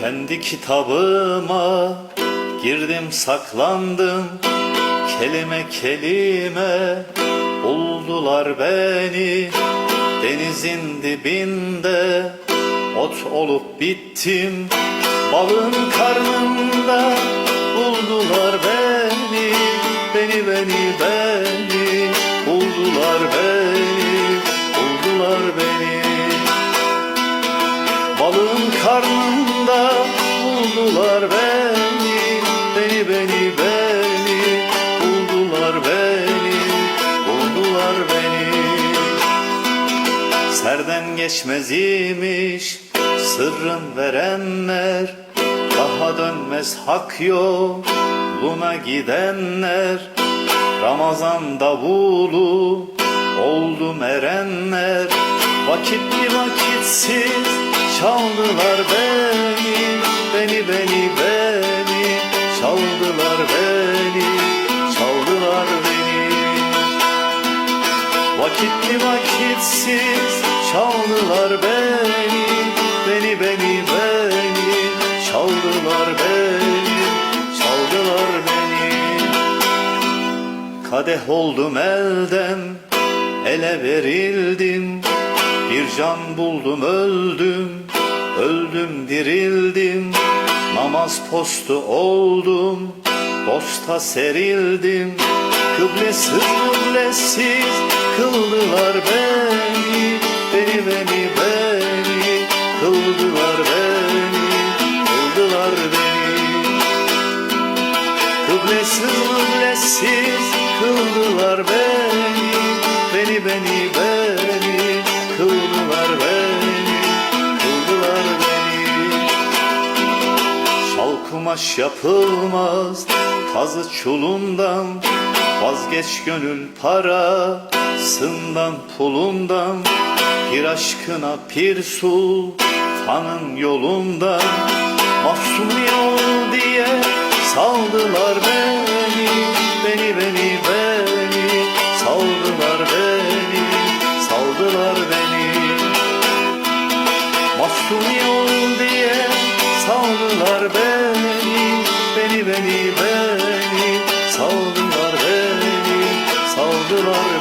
Kendi kitabıma girdim saklandım. Kelime kelime buldular beni Denizin dibinde. Ot olup bittim Balın karnında. Buldular beni Beni beni beni. Buldular beni buldular beni Beni beni beni. Buldular beni Buldular beni. Serden geçmez imiş sırrın verenler. Daha dönmez hak yoluna gidenler. Ramazan davulu oldu erenler. Vakitli vakitsiz çaldılar beni Vakitli vakitsiz çaldılar beni Beni beni beni. Çaldılar beni Çaldılar beni. Kadeh oldum elden ele verildim. Bir can buldum öldüm öldüm dirildim. Namaz postu oldum dosta serildim Kıblesiz kıblesiz kıldılar beni Beni beni beni. Kıldılar beni Kıldılar beni. Kıblesiz kıblesiz kıldılar beni Beni beni beni. Kıldılar beni Kıldılar beni. Şal kumaş yapılmaz Kazı çulundan Vazgeç gönül parasından pulundan Bir aşkına pir sultanın yolundan Mahzun yol diye saldılar beni Beni beni beni. Saldılar beni Saldılar beni. Mahzun yol diye saldılar beni Beni beni beni Saldılar